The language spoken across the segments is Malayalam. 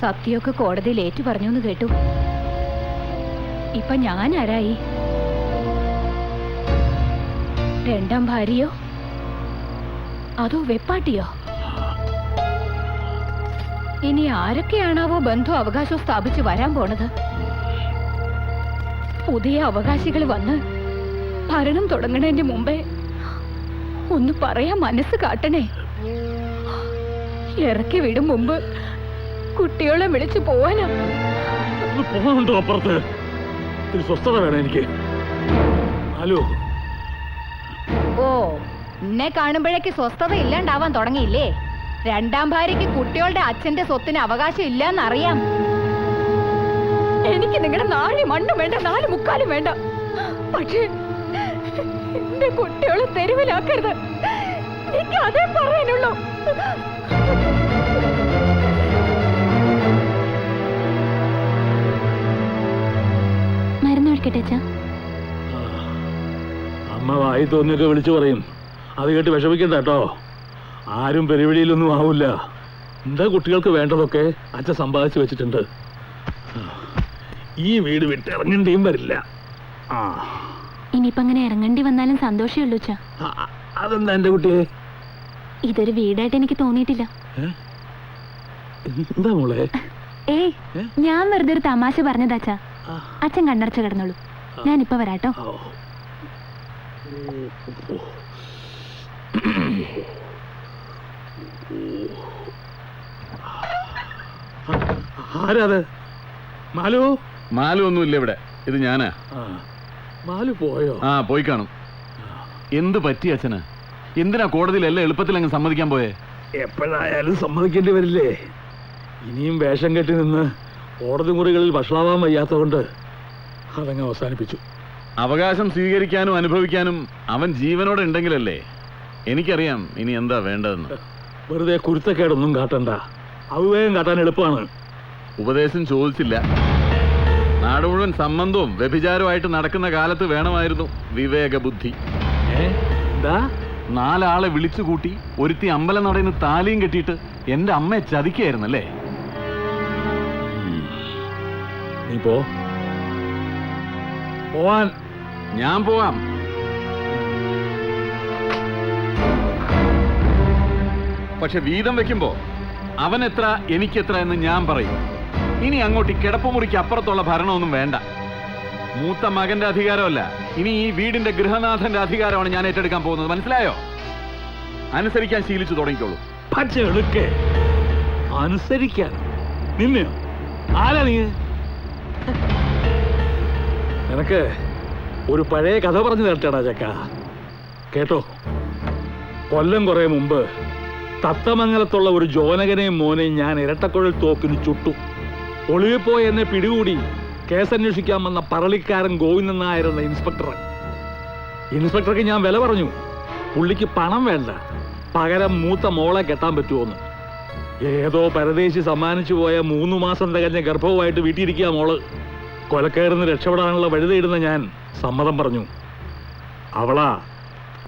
സത്യമൊക്കെ കോടതിയിൽ ഏറ്റു പറഞ്ഞു എന്ന് കേട്ടു. ഇപ്പൊ ഞാൻ ആരായി? രണ്ടാം ഭാര്യയോ? അതോ വെപ്പാട്ടിയോ? ഇനി ആരൊക്കെയാണാവോ ബന്ധു അവകാശം സ്ഥാപിച്ച് വരാൻ പോണത്? പുതിയ അവകാശികൾ വന്ന് ഭരണം തുടങ്ങണതിന്റെ മുമ്പേ ഒന്ന് പറയാ മനസ്സ് കാട്ടണേ. ഇറക്കി വിടും മുമ്പ് കുട്ടികളെ വിളിച്ചു പോവാനാ. അപ്പുറത്ത്? സ്വസ്ഥത വേണം എനിക്ക്. ഹലോ. ഓ എന്നെ കാണുമ്പോഴേക്ക് സ്വസ്ഥത ഇല്ലാണ്ടാവാൻ തുടങ്ങിയില്ലേ? രണ്ടാം ഭാര്യക്ക് കുട്ടികളുടെ അച്ഛന്റെ സ്വത്തിന് അവകാശം ഇല്ലെന്നറിയാം. എനിക്ക് നിങ്ങളുടെ നാല് മണ്ണും വേണ്ട നാല് മുക്കാലും വേണ്ട. പക്ഷേ എന്റെ കുട്ടികളെ തെരുവിലാക്കരുത്. എനിക്ക് അതേ പറയാനുള്ളൂ. അച്ഛാ. അമ്മ വായി തോന്നിയൊക്കെ വിളിച്ചു പറയും. അത് കേട്ട് വിഷമിക്കണ്ട കേട്ടോ. ആരും പെരുവിടിയിലൊന്നും ആവില്ല. എന്താ കുട്ടികൾക്ക് വേണ്ടതൊക്കെ അച്ഛൻ സമ്പാദിച്ചു വെച്ചിട്ടുണ്ട്. ഈ വീട് വിട്ട് ഇറങ്ങേണ്ടിയും വരില്ല. ആ. ഇനിയിപ്പോ അങ്ങനെ ഇറങ്ങേണ്ടി വന്നാലും സന്തോഷമേ ഉള്ളൂ അച്ഛാ. അതെന്താ എന്റെ കുട്ടിയെ? ഇതൊരു വീടായിട്ട് എനിക്ക് തോന്നിയിട്ടില്ല. ഏ? എന്താ മോളെ? ഏയ് ഏ? ഞാൻ വെറുതെ ഒരു തമാശ പറഞ്ഞതാ അച്ഛാ. ആ, അച്ഛൻ കണ്ണടച്ച് കിടന്നോളൂ. ഞാനിപ്പോ വരാട്ടോ. ആരാത് മാലു? മാലു ഒന്നുമില്ല ഇവിടെ. ഇത് ഞാനാ. ആ, മാലു പോയോ? ആ പോയി കാണും. എന്ത് പറ്റി അച്ഛന്? എന്തിനാ കോടതിയിൽ എല്ലാം എളുപ്പത്തിൽ അങ്ങ് സമ്മതിക്കാൻ പോയേ? എപ്പോഴായാലും സമ്മതിക്കേണ്ടി വരില്ലേ? ഇനിയും വേഷം കെട്ടി നിന്ന് കോടതി മുറികളിൽ വഷളാവാൻ വയ്യാത്തതുകൊണ്ട് അതങ്ങ് അവസാനിപ്പിച്ചു. അവകാശം സ്വീകരിക്കാനും അനുഭവിക്കാനും അവൻ ജീവനോടെ ഉണ്ടെങ്കിലല്ലേ? എനിക്കറിയാം ഇനി എന്താ വേണ്ടതെന്ന്. വെറുതെ കുരുത്തക്കേടൊന്നും കാട്ടണ്ട. അവിവേകം കാട്ടാൻ എളുപ്പമാണ്. ഉപദേശം ചോദിച്ചില്ല. നാട് മുഴുവൻ സംബന്ധവും വ്യഭിചാരവുമായിട്ട് നടക്കുന്ന കാലത്ത് വേണമായിരുന്നു വിവേക ബുദ്ധി എന്താ? നാലാളെ വിളിച്ചു കൂട്ടി ഒരുത്തി അമ്പലം നടയിന്ന് താലിയും കെട്ടിയിട്ട് എന്റെ അമ്മയെ ചതിക്കായിരുന്നല്ലേ നീ പോ. പോവാൻ. ഞാൻ പോവാം. പക്ഷെ വീതം വെക്കുമ്പോ അവൻ എത്ര എനിക്കെത്ര എന്ന് ഞാൻ പറയും. ഇനി അങ്ങോട്ട് ഈ കിടപ്പുമുറിക്ക് അപ്പുറത്തുള്ള ഭരണമൊന്നും വേണ്ട. മൂത്ത മകന്റെ അധികാരമല്ല. ഇനി ഈ വീടിന്റെ ഗൃഹനാഥന്റെ അധികാരമാണ് ഞാൻ ഏറ്റെടുക്കാൻ പോകുന്നത്. മനസ്സിലായോ? അനുസരിക്കാൻ ശീലിച്ചു തുടങ്ങിക്കോളൂ. അനുസരിക്കാൻ. നിന്നെയോ? ആരാ നീ? നിനക്ക് ഒരു പഴയ കഥ പറഞ്ഞു തരട്ടേടാ ചക്ക. കേട്ടോ? കൊല്ലം കുറെ മുമ്പ് തത്തമംഗലത്തുള്ള ഒരു ജോനകനെയും മോനെയും ഞാൻ ഇരട്ടക്കുഴൽ തോക്കിന് ചുട്ടു. ഒളിവിപ്പോ എന്നെ പിടികൂടി കേസന്വേഷിക്കാൻ വന്ന പറളിക്കാരൻ ഗോവിന്ദൻ നായരെന്ന എന്ന ഇൻസ്പെക്ടർ ഇൻസ്പെക്ടർക്ക് ഞാൻ വില പറഞ്ഞു. പുള്ളിക്ക് പണം വേണ്ട. പകരം മൂത്ത മോളെ കെട്ടാൻ പറ്റുമോന്ന് ഏതോ പരദേശി സമ്മാനിച്ചു പോയ മൂന്ന് മാസം തികഞ്ഞ ഗർഭവുമായിട്ട് വീട്ടിയിരിക്കുക മോൾ. കൊലക്കയറുന്ന് രക്ഷപ്പെടാനുള്ള വഴി തേടുന്ന ഞാൻ സമ്മതം പറഞ്ഞു. അവളാ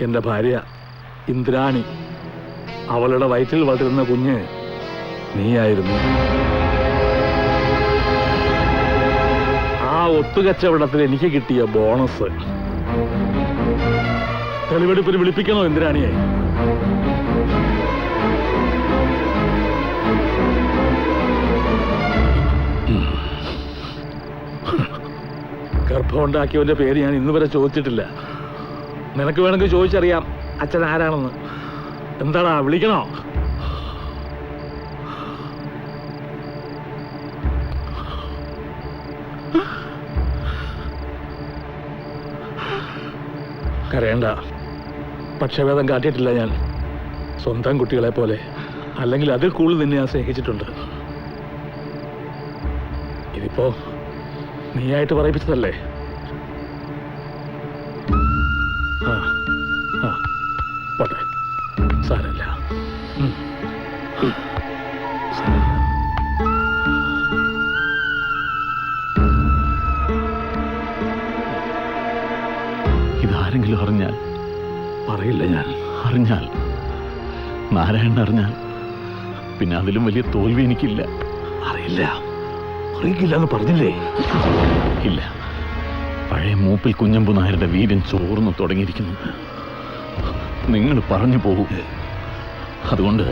എന്റെ ഭാര്യ ഇന്ദ്രാണി. അവളുടെ വയറ്റിൽ വളരുന്ന കുഞ്ഞ് നീയായിരുന്നു. ആ ഒത്തുകച്ചവടത്തിൽ എനിക്ക് കിട്ടിയ ബോണസ്. തെളിവെടുപ്പിന് വിളിപ്പിക്കണോ ഇന്ദ്രാണിയെ? ഗർഭമുണ്ടാക്കിയവന്റെ പേര് ഞാൻ ഇന്ന് വരെ ചോദിച്ചിട്ടില്ല. നിനക്ക് വേണമെങ്കിൽ ചോദിച്ചറിയാം അച്ഛൻ ആരാണെന്ന്. എന്താടാ വിളിക്കണോ? കരയണ്ട. പക്ഷഭേദം കാട്ടിയിട്ടില്ല ഞാൻ. സ്വന്തം കുട്ടികളെ പോലെ. അല്ലെങ്കിൽ അതിൽ കൂടുതൽ നിന്നെ ഞാൻ സ്നേഹിച്ചിട്ടുണ്ട്. ഇതിപ്പോ നീയായിട്ട് പറയിപ്പിച്ചതല്ലേ? ആ ആ. പോട്ടെ. സാരല്ല. ഇതാരെങ്കിലും അറിഞ്ഞാൽ? പറയില്ല ഞാൻ. അറിഞ്ഞാൽ? നാരായണൻ അറിഞ്ഞാൽ? പിന്നെ അതിലും വലിയ തോൽവി എനിക്കില്ല. അറിയില്ല. അറിയില്ല എന്ന് പറഞ്ഞില്ലേ? ഇല്ല. പഴയ മൂപ്പിൽ കുഞ്ഞമ്പു നായരുടെ വീര്യൻ ചോർന്നു തുടങ്ങിയിരിക്കുന്നു. നിങ്ങൾ പറഞ്ഞു പോകൂ. അതുകൊണ്ട്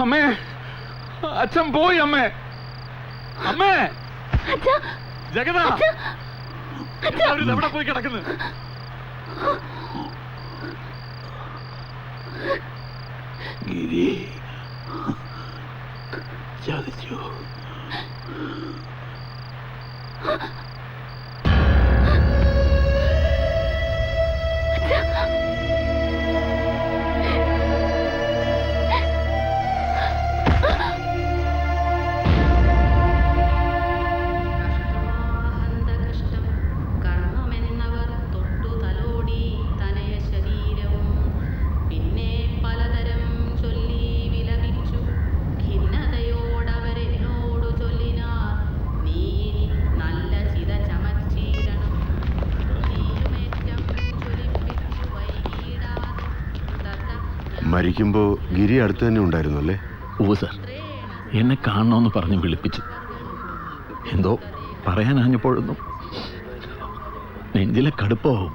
അമ്മേ അച്ഛൻ പോയി അമ്മേ. അമ്മേ. എല്ലാവരും എവിടെ പോയി കിടക്കുന്നു? ഗിരി. ചതിച്ചു. മരിക്കുമ്പോ ഗിരി അടുത്ത് തന്നെ ഉണ്ടായിരുന്നു അല്ലേ ഓ സർ. എന്നെ കാണണമെന്ന് പറഞ്ഞ് വിളിപ്പിച്ചു. എന്തോ പറയാനാഞ്ഞപ്പോഴൊന്നും നെഞ്ചിലെ കടുപ്പോ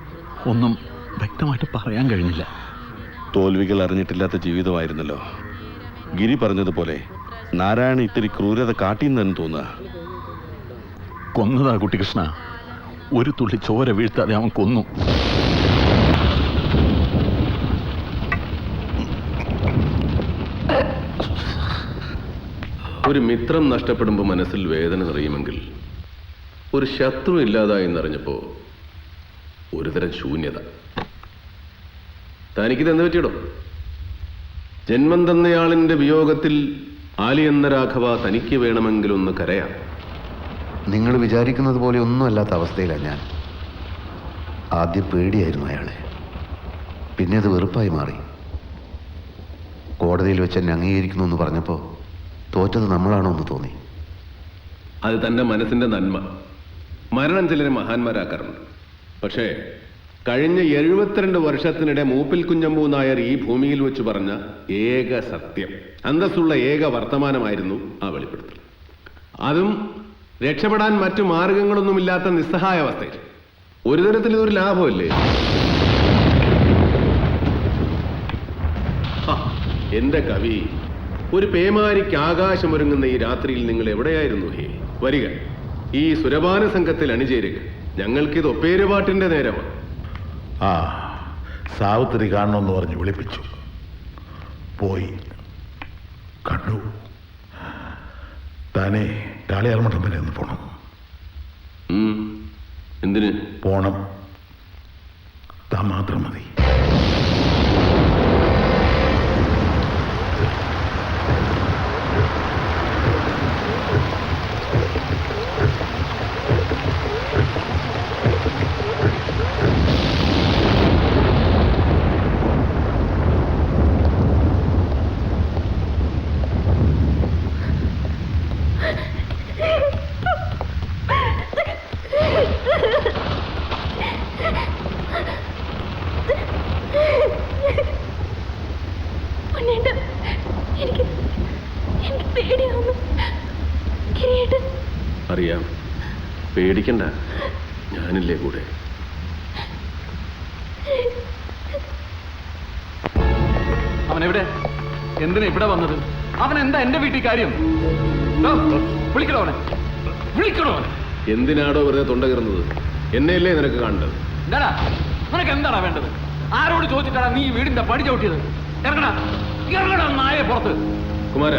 ഒന്നും വ്യക്തമായിട്ട് പറയാൻ കഴിഞ്ഞില്ല. തോൽവികൾ അറിഞ്ഞിട്ടില്ലാത്ത ജീവിതമായിരുന്നല്ലോ. ഗിരി പറഞ്ഞതുപോലെ നാരായണ ഇത്തിരി ക്രൂരത കാട്ടിയെന്നു തോന്നുക. കൊന്നതാ കുട്ടികൃഷ്ണ. ഒരു തുള്ളി ചോര വീഴ്ത്താതെ അവൻ കൊന്നു. ഒരു മിത്രം നഷ്ടപ്പെടുമ്പോൾ മനസ്സിൽ വേദന നിറയുമെങ്കിൽ ഒരു ശത്രു ഇല്ലാതായി എന്നറിഞ്ഞപ്പോൾ ഒരുതരം ശൂന്യത. തനിക്കിത് എന്ത് പറ്റിയിടോ? ജന്മം തന്നയാളിന്റെ വിയോഗത്തിൽ ആലിയെന്ന രാഘവ തനിക്ക് വേണമെങ്കിലൊന്ന് കരയാം. നിങ്ങൾ വിചാരിക്കുന്നത് പോലെ ഒന്നുമല്ലാത്ത അവസ്ഥയിലാണ് ഞാൻ. ആദ്യം പേടിയായിരുന്നു അയാളെ. പിന്നെ അത് വെറുപ്പായി മാറി. കോടതിയിൽ വെച്ച് എന്നെ അംഗീകരിക്കുന്നു എന്ന് പറഞ്ഞപ്പോൾ തോറ്റത് നമ്മളാണോ എന്ന് തോന്നി. അത് തന്റെ മനസ്സിന്റെ നന്മ. മരണം ചിലരെ മഹാന്മാരാക്കാറുണ്ട്. പക്ഷേ കഴിഞ്ഞ എഴുപത്തിരണ്ട് വർഷത്തിനിടെ മൂപ്പിൽ കുഞ്ഞമ്പൂ നായർ ഈ ഭൂമിയിൽ വെച്ച് പറഞ്ഞ ഏക സത്യം അന്തസ്സുള്ള ഏക വർത്തമാനമായിരുന്നു ആ വെളിപ്പെടുത്തൽ. അതും രക്ഷപ്പെടാൻ മറ്റു മാർഗങ്ങളൊന്നുമില്ലാത്ത നിസ്സഹായ അവസ്ഥയിൽ. ഒരു തരത്തിൽ ഇതൊരു ലാഭമല്ലേ? എന്റെ കവി ഒരു പേമാരിക്ക് ആകാശമൊരുങ്ങുന്ന ഈ രാത്രിയിൽ നിങ്ങൾ എവിടെയായിരുന്നു ഹേ? വരിക. ഈ സുരപാന സംഘത്തിൽ അണിചേരുക. ഞങ്ങൾക്കിത് ഒപ്പേരുപാട്ടിന്റെ നേരമാണ്. ആ സാവിത്രി കാണണമെന്ന് പറഞ്ഞ് വിളിപ്പിച്ചു. പോയി. കണ്ടു. തന്നെ കാളിയാർമഠം വരെ ഒന്ന് പോണം. എന്തിന്? പോണം. താൻ മാത്രം മതി. പേടിക്കണ്ട. ഞാനില്ലേ കൂടെ? അവനെവിടെ? എന്തിനാ ഇവിടെ വന്നത്? അവൻ എന്താ എന്റെ വീട്ടിൽ കാര്യം? വിളിക്കണോ അവനെ. വിളിക്കണോ അവനെ. എന്തിനാടോ വെറുതെ തൊണ്ട കയറുന്നത് എന്നെയല്ലേ നിനക്ക് കാണേണ്ടത്? എന്താടാ നിനക്ക് എന്താടാ വേണ്ടത്? ആരോട് ചോദിച്ചിട്ടാണ് നീ വീടിന്റെ പടി ചവിട്ടിയത്? ഇറങ്ങടാ ഇറങ്ങടാ നായ പുറത്ത്. കുമാര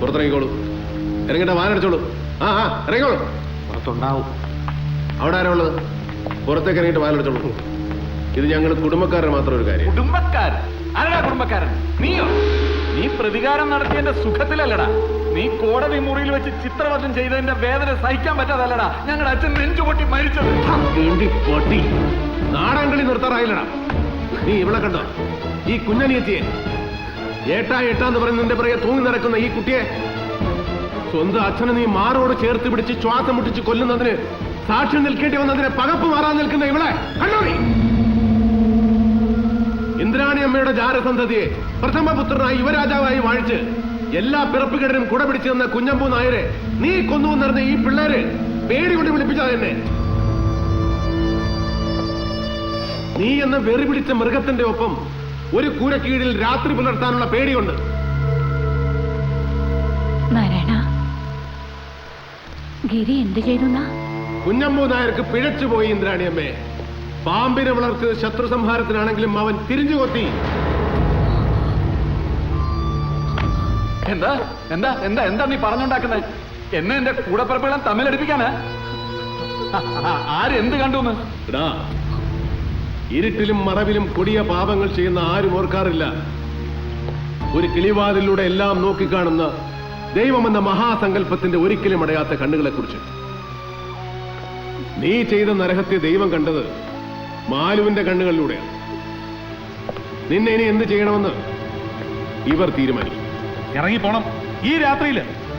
പുറത്തിറങ്ങിക്കോളൂ. ഇറങ്ങിട്ട വാനടിച്ചോളൂ. ആ ആ ഇറങ്ങിക്കോളൂ. പുറത്തുണ്ടാവും അവിടെ ആരാ ഉള്ളത്? പുറത്തേക്ക് ഇറങ്ങിയിട്ട് വാലെടുത്തോളൂ. ഇത് ഞങ്ങൾ കുടുംബക്കാരുടെ മാത്രം ഒരു കാര്യം. കുടുംബക്കാരൻ? ആരടാ കുടുംബക്കാരൻ? നീയോ? നീ പ്രതികാരം നടത്തിയതിന്റെ സുഖത്തിലല്ലടാ. നീ കോടതി മുറിയിൽ വെച്ച് ചിത്രവധം ചെയ്തതിന്റെ വേദന സഹിക്കാൻ പറ്റാതല്ലടാ. ഞങ്ങളുടെ അച്ഛൻ നെഞ്ചുപൊട്ടി മരിച്ചത്. പൊട്ടി. നാടൻകളി നിർത്താറായില്ലടാ. നീ ഇവിടെ കണ്ടോ? ഈ കുഞ്ഞനിയെത്തിയെ. ഏട്ടാ ഏട്ടാ എന്ന് പറഞ്ഞ് നിന്റെ പിറകെ തൂങ്ങി നടക്കുന്ന ഈ കുട്ടിയെ സ്വന്തം അച്ഛനെ നീ മാറോട് ചേർത്ത് പിടിച്ച് ശ്വാസം മുട്ടിച്ച് കൊല്ലുന്നതിന് സാക്ഷ്യം നിൽക്കേണ്ടി വന്നതിന് പകപ്പ് മാറാൻ നിൽക്കുന്ന ഇവളെ കണ്ടോ നീ ഇന്ദ്രാണി അമ്മയുടെ ജാരസന്തതിയെ പ്രഥമ പുത്രനായി യുവരാജാവായി വാഴിച്ച് എല്ലാ പിറപ്പുകേടനും കുട പിടിച്ചു തന്ന കുഞ്ഞമ്പൂ നായരെ നീ കൊന്നു നിറഞ്ഞ ഈ പിള്ളേര് പേടി കൊണ്ട് വിളിപ്പിച്ചാ എന്നെ. നീ എന്ന വെറി പിടിച്ച മൃഗത്തിന്റെ ഒപ്പം ഒരു കൂരക്കീഴിൽ രാത്രി പുലർത്താനുള്ള പേടിയുണ്ട്. നാരായണ ഗിരി എന്ത് ചെയ്തു കുഞ്ഞമ്മു നായർക്ക് പിഴച്ചുപോയി ഇന്ദ്രാണിയമ്മേ. പാമ്പിനെ വളർത്തിയത് ശത്രു സംഹാരത്തിനാണെങ്കിലും അവൻ തിരിഞ്ഞു കൊത്തി. എന്താ? എന്താ? എന്താ? എന്താ നീ പറഞ്ഞുണ്ടാക്കുന്നത് എന്നെ എന്റെ കൂടപ്പിറപ്പുകളും തമ്മിലടിപ്പിക്കാനാ ആരെന്ത് കണ്ടു ഇരുട്ടിലും മറവിലും കൊടിയ പാപങ്ങൾ ചെയ്യുന്ന ആരും ഓർക്കാറില്ല. ഒരു കിളിവാതിലൂടെ എല്ലാം നോക്കിക്കാണുന്ന ദൈവമെന്ന മഹാസങ്കല്പത്തിന്റെ ഒരിക്കലും അടയാത്ത കണ്ണുകളെ കുറിച്ച് നീ ചെയ്ത നരഹത്യ ദൈവം കണ്ടത് മാലുവിന്റെ കണ്ണുകളിലൂടെയാണ്. നിന്നെ ഇനി എന്ത് ചെയ്യണമെന്ന് ഇവർ തീരുമാനിക്കും. ഇറങ്ങി പോണം ഈ രാത്രിയിൽ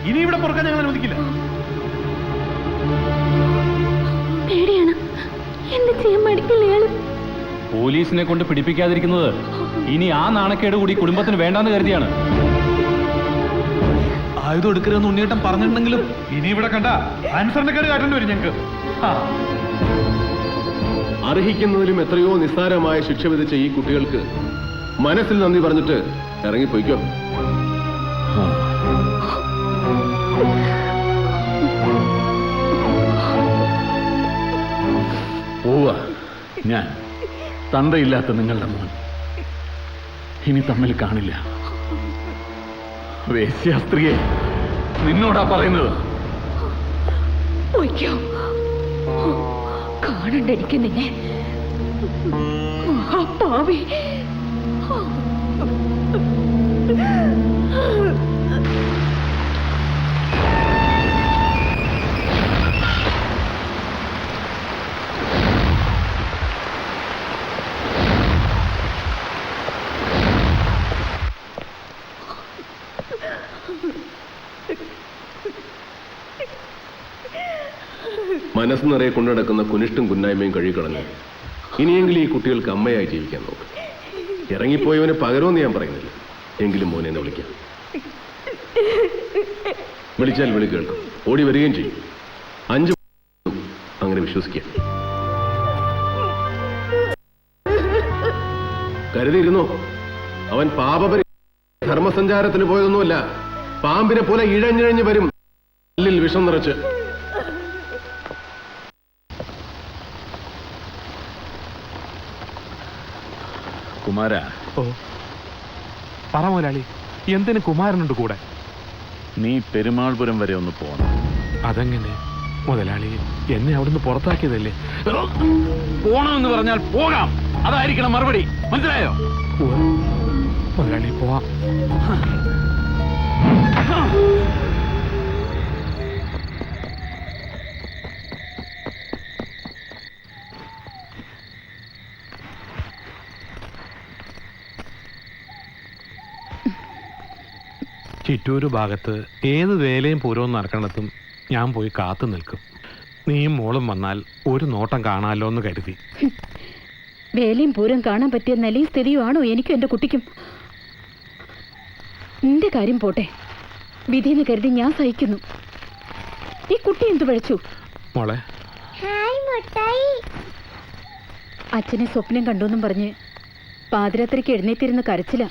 ഇനി ഇവിടെ പുറക്കാൻ ഞങ്ങൾ അനുവദിക്കില്ല. പേടിയാണ്. എന്ത് ചെയ്യാൻ മടിക്കില്ല ഇയാൾ പോലീസിനെ കൊണ്ട് പിടിപ്പിക്കാതിരിക്കുന്നത് ഇനി ആ നാണക്കേട് കൂടി കുടുംബത്തിന് വേണ്ടാന്ന് കരുതിയാണ്. ആയുധം എടുക്കരുതെന്ന് ഉണ്ണിയേട്ടൻ പറഞ്ഞിട്ടുണ്ടെങ്കിലും ഇനി ഇവിടെ കണ്ട ആൻസറിന്റെ കേട് കാട്ടേണ്ടി വരും ഞങ്ങൾക്ക്. അർഹിക്കുന്നതിലും എത്രയോ നിസ്സാരമായ ശിക്ഷ വിധിച്ച ഈ കുട്ടികൾക്ക് മനസ്സിൽ നന്ദി പറഞ്ഞിട്ട് ഇറങ്ങിപ്പോയിക്കോ. പോവാ. ഞാൻ തന്തയില്ലാത്ത നിങ്ങളുടെ മോൻ ഇനി തമ്മിൽ കാണില്ല. വേശ്യാസ്ത്രീയെ നിന്നോടാ പറയുന്നത്. കാണണ്ട എനിക്ക് നിന്നെ. മഹാപാവി. മനസ്സ് നിറയെ കൊണ്ടുനടക്കുന്ന കുനിഷ്ടും കുന്നായ്മയും കഴുകിക്കളഞ്ഞു. ഇനിയെങ്കിലും ഈ കുട്ടികൾക്ക് അമ്മയായി ജീവിക്കാൻ നോക്ക്. ഇറങ്ങിപ്പോയവന് പകരമെന്ന് ഞാൻ പറയുന്നില്ല. എങ്കിലും മോനെ എന്നെ വിളിക്കാം. വിളിച്ചാൽ വിളി കേൾക്കും. ഓടി വരികയും ചെയ്യും. അഞ്ചു അങ്ങനെ വിശ്വസിക്കാം. കരുതിയിരുന്നോ? അവൻ പാപപരി ധർമ്മസഞ്ചാരത്തിന് പോയതൊന്നുമല്ല. പാമ്പിനെ പോലെ ഇഴഞ്ഞിഴഞ്ഞ് വരും. വിഷം നിറച്ച്. കുമാര? ഓ. പറ മുതലാളി എന്തിന് കുമാരനുണ്ട് കൂടെ? നീ പെരുമാൾപുരം വരെ ഒന്ന് പോണം. അതെങ്ങനെ? മുതലാളി എന്നെ അവിടുന്ന് പുറത്താക്കിയതല്ലേ? പോണമെന്ന് പറഞ്ഞാൽ പോകാം. അതായിരിക്കണം മറുപടി. മനസ്സിലായോ. മുതലാളി പോവാം. ചിറ്റൂര് ഭാഗത്ത് ഏത് വേലയും പൂരവും നടക്കണത്തും ഞാൻ പോയി കാത്തു നിൽക്കും. നീയും മോളും വന്നാൽ ഒരു നോട്ടം കാണാമല്ലോ എന്ന് കരുതി. വേലയും പൂരം കാണാൻ പറ്റിയ നിലയും സ്ഥിതിയുമാണോ എനിക്കും എന്റെ കുട്ടിക്കും? നിന്റെ കാര്യം പോട്ടെ. വിധിയെന്ന് കരുതി ഞാൻ സഹിക്കുന്നു. ഈ കുട്ടി എന്തു പഴച്ചു മോളെ. അച്ഛനെ സ്വപ്നം കണ്ടുവെന്നും പറഞ്ഞ് പാതിരാത്രിക്ക് എഴുന്നേറ്റിരുന്ന് കരച്ചില.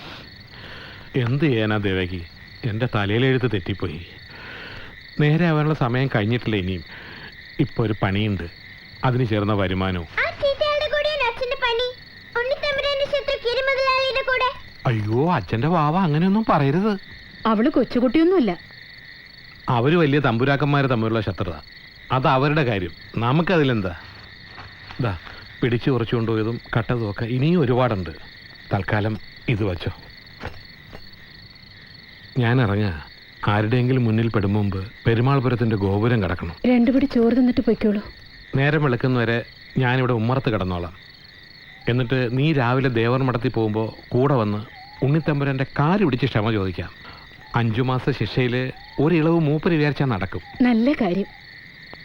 എന്ത് ചെയ്യാനാ ദേവകി? എന്റെ തലയിലെഴുത്ത് തെറ്റിപ്പോയി. നേരെ ആവാനുള്ള സമയം കഴിഞ്ഞിട്ടില്ല ഇനിയും. ഇപ്പോൾ ഒരു പണിയുണ്ട്. അതിന് ചേർന്ന വരുമാനവും. അയ്യോ അച്ഛന്റെ വാവ അങ്ങനെയൊന്നും പറയരുത്. അവൾ കൊച്ചുകുട്ടിയൊന്നുമില്ല. അവർ വലിയ തമ്പുരാക്കന്മാരെ തമ്മിലുള്ള ശത്രുത. അത് അവരുടെ കാര്യം. നമുക്കതിലെന്താ? ഇതാ പിടിച്ചു കുറച്ചു കൊണ്ടുപോയതും കട്ടതും ഒക്കെ ഇനിയും ഒരുപാടുണ്ട്. തൽക്കാലം ഇത് വച്ചോ. ഞാൻ ഇറങ്ങാ ആരുടെയെങ്കിലും മുന്നിൽ പെടും മുമ്പ് പെരുമാൾപുരത്തിന്റെ ഗോപുരം കിടക്കണം. രണ്ടുപടി ചോറ് തന്നിട്ട് പൊയ്ക്കോളൂ. നേരം വെളുക്കുന്നവരെ ഞാനിവിടെ ഉമ്മറത്ത് കിടന്നോളാം. എന്നിട്ട് നീ രാവിലെ ദേവർ മടത്തി പോകുമ്പോൾ കൂടെ വന്ന് ഉണ്ണിത്തമ്പുരന്റെ കാൽ പിടിച്ച് ക്ഷമ ചോദിക്കാം. അഞ്ചു മാസ ശിക്ഷയിൽ ഒരു ഇളവ് മൂപ്പര് വിചാരിച്ചാൽ നടക്കും. നല്ല കാര്യം.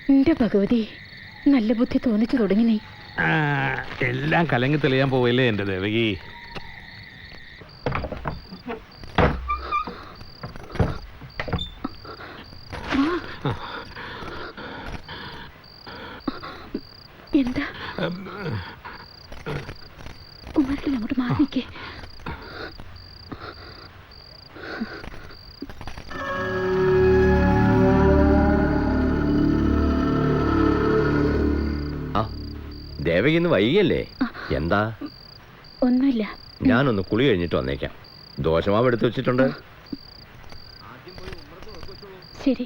എന്റെ ഭഗവതി നല്ല ബുദ്ധി തോന്നിച്ചു തുടങ്ങി നീ. എല്ലാം കലങ്ങി തെളിയാൻ പോവല്ലേ എന്റെ ദേവകി? ദേവകി ഇന്ന് വൈകിയല്ലേ? എന്താ? ഒന്നുമില്ല. ഞാനൊന്ന് കുളി കഴിഞ്ഞിട്ട് വന്നേക്കാം. ദോശമാവ് എടുത്തു വെച്ചിട്ടുണ്ട്. ശരി.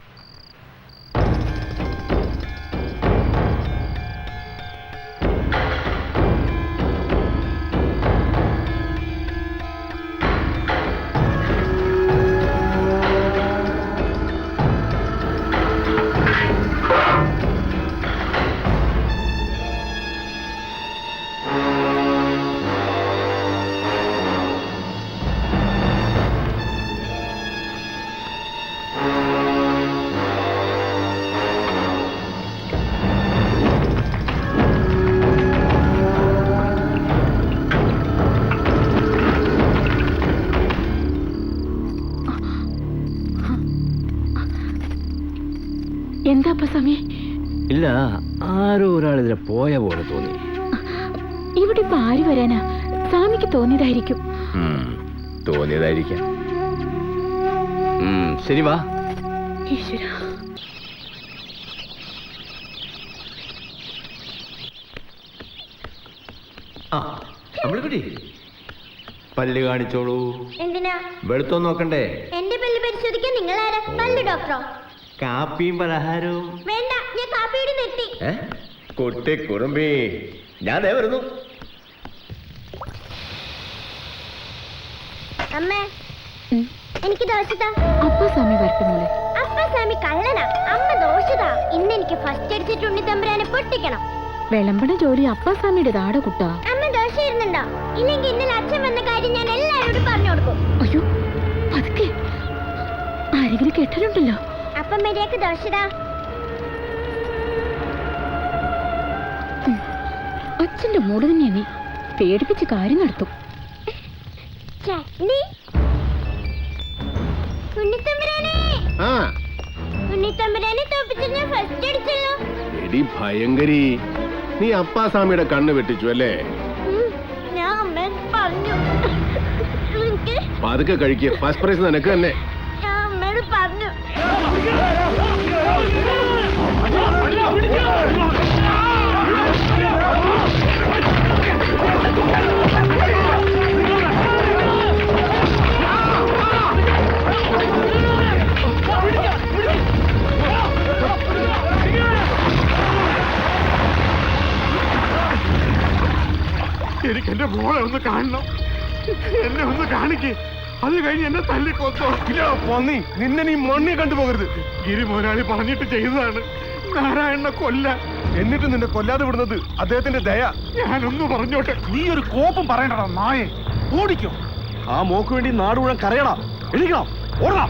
എന്താ ഇല്ല ആരോ ഒരാൾ ഇതിലെ പോയ പോലെ തോന്നി. ഇവിടെ ഇപ്പൊ ആര് വരാനാ? സ്വാമിക്ക് തോന്നിയതായിരിക്കും. തോന്നിയതായിരിക്കാം. ശരി വാ. ഈശ്വര. പല്ല് കാണിച്ചോളൂ. എന്തിനാ? വെളുത്തോ നോക്കണ്ടേ? എന്റെ പല്ല് പരിശോധിക്കാൻ നിങ്ങൾ ആരാ പല്ല് ഡോക്ടറോ? കാപ്പിയും പലഹാരവും. വേണ്ട ഞാൻ കാപ്പിയുടെ നിർത്തി കൊട്ടി കുറുമ്പി. ഞാൻ ദേ വരുന്നു. അമ്മേ എനിക്ക് ദോശതാ അപ്പ സ്വാമി വരട്ടുമോളെ അപ്പ സ്വാമി കള്ളനാ. അമ്മ ദോശതാ ഇന്ന് എനിക്ക് ഫസ്റ്റ് അടിച്ചിട്ട് ഉണ്ണിത്തമ്പുരാനെ പൊട്ടിക്കണം. വിളമ്പണ ജോലി അപ്പ സ്വാമിയുടെ ദാട കുട്ടാ. അമ്മ ദോശ ഇരുന്നുണ്ടോ ഇല്ലെങ്കിൽ ഇന്നലെ അച്ഛൻ വന്ന കാര്യം ഞാൻ എല്ലാവരോടും പറഞ്ഞു കൊടുക്കും. അയ്യോ പതുക്കെ. ആരെങ്കിലും കെട്ടലുണ്ടല്ലോ അപ്പം മര്യാദയ്ക്ക് അച്ഛന്റെ മൂട് തന്നെയാ നീ. പേടിപ്പിച്ച് കാര്യം നടത്തും. ചട്നി. ഉണ്ണിത്തമ്പുരാനെ. ആ. ഉണ്ണിത്തമ്പുരാനെ തോപ്പിച്ച് ഞാൻ ഫസ്റ്റ് അടിച്ചല്ലോ. എടി ഭയങ്കരി. നീ അപ്പാസ്വാമിയുടെ കണ്ണ് വെട്ടിച്ചു അല്ലേ? ഉം, ഞാൻ അമ്മ പറഞ്ഞു. എനിക്ക് പതുക്കെ കഴിക്കുക ഫസ്റ്റ് പ്രൈസ് നിനക്ക് തന്നെ. എനിക്ക് എന്റെ മോളെ ഒന്ന് കാണണം. എന്നെ ഒന്ന് കാണിക്ക്. അത് കഴിഞ്ഞ് എന്നെ തല്ലിക്കൊത്തോ ഇല്ല പന്നി നിന്നെ നീ മണ്ണി കണ്ടുപോകരുത്. ഗിരി മുതലാളി പറഞ്ഞിട്ട് ചെയ്തതാണ്. നാരായണനെ കൊല്ല. എന്നിട്ട് നിന്നെ കൊല്ലാതെ വിടുന്നത് അദ്ദേഹത്തിന്റെ ദയ. ഞാനൊന്നും പറഞ്ഞോട്ടെ. നീ ഒരു കോപ്പം പറയണ്ടടാ നായെ. ഓടിക്കോ. ആ മോക്ക് വേണ്ടി നാട് മുഴുവൻ കരയടാ എഴുതിക്കണം ഓടണം.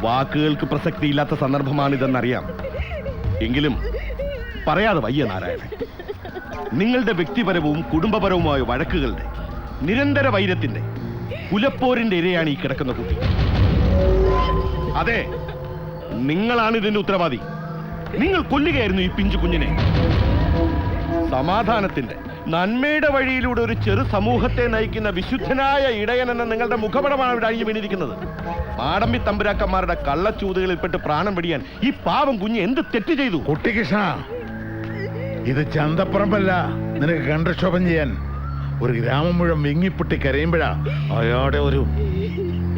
വാക്കുകൾക്ക് പ്രസക്തിയില്ലാത്ത സന്ദർഭമാണിതെന്നറിയാം. എങ്കിലും പറയാതെ വയ്യ നാരായണൻ. നിങ്ങളുടെ വ്യക്തിപരവും കുടുംബപരവുമായ വഴക്കുകളുടെ നിരന്തര വൈരത്തിന്റെ കുലപ്പോരിന്റെ ഇരയാണ് ഈ കിടക്കുന്ന കുട്ടി. അതെ നിങ്ങളാണ് ഇതിന്റെ ഉത്തരവാദി. നിങ്ങൾ കൊല്ലുകയായിരുന്നു ഈ പിഞ്ചു കുഞ്ഞിനെ. സമാധാനത്തിന്റെ നന്മയുടെ വഴിയിലൂടെ ഒരു ചെറു സമൂഹത്തെ നയിക്കുന്ന വിശുദ്ധനായ ഇടയൻ എന്ന നിങ്ങളുടെ മുഖപടമാണ് ഇവിടെ അഴിഞ്ഞു വീണിരിക്കുന്നത്. മാടമ്പി തമ്പുരാക്കന്മാരുടെ കള്ളച്ചൂതുകളിൽപ്പെട്ട് പ്രാണം പിടിയാൻ ഈ പാവം കുഞ്ഞ് എന്ത് തെറ്റ് ചെയ്തു? കുട്ടികൃഷ്ണ ഇത് ചന്തപ്പറമ്പല്ല. നിനക്ക് കണ്ടക്ഷോഭം ചെയ്യാൻ. ഒരു ഗ്രാമം മുഴുവൻ വിങ്ങിപ്പൊട്ടി കരയുമ്പോഴാ അയാളുടെ ഒരു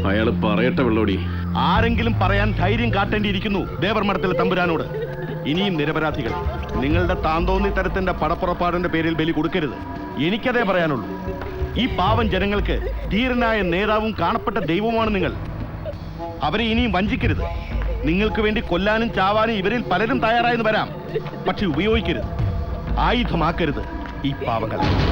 അയാൾ പറയട്ടെ വെള്ളോടി. ആരെങ്കിലും പറയാൻ ധൈര്യം കാട്ടേണ്ടിയിരിക്കുന്നു ദേവർ മഠത്തിലെ തമ്പുരാനോട്. ഇനിയും നിരപരാധികൾ. നിങ്ങളുടെ താന്തോന്നി തരത്തിന്റെ പടപ്പുറപ്പാടിന്റെ പേരിൽ ബലി കൊടുക്കരുത്. എനിക്കതേ പറയാനുള്ളൂ. ഈ പാവം ജനങ്ങൾക്ക് ധീരനായ നേതാവും കാണപ്പെട്ട ദൈവവുമാണ് നിങ്ങൾ. അവരെ ഇനിയും വഞ്ചിക്കരുത്. നിങ്ങൾക്ക് വേണ്ടി കൊല്ലാനും ചാവാനും ഇവരിൽ പലരും തയ്യാറായെന്ന് വരാം. പക്ഷെ ഉപയോഗിക്കരുത്. ആയുധമാക്കരുത് ഈ പാവങ്ങളെ.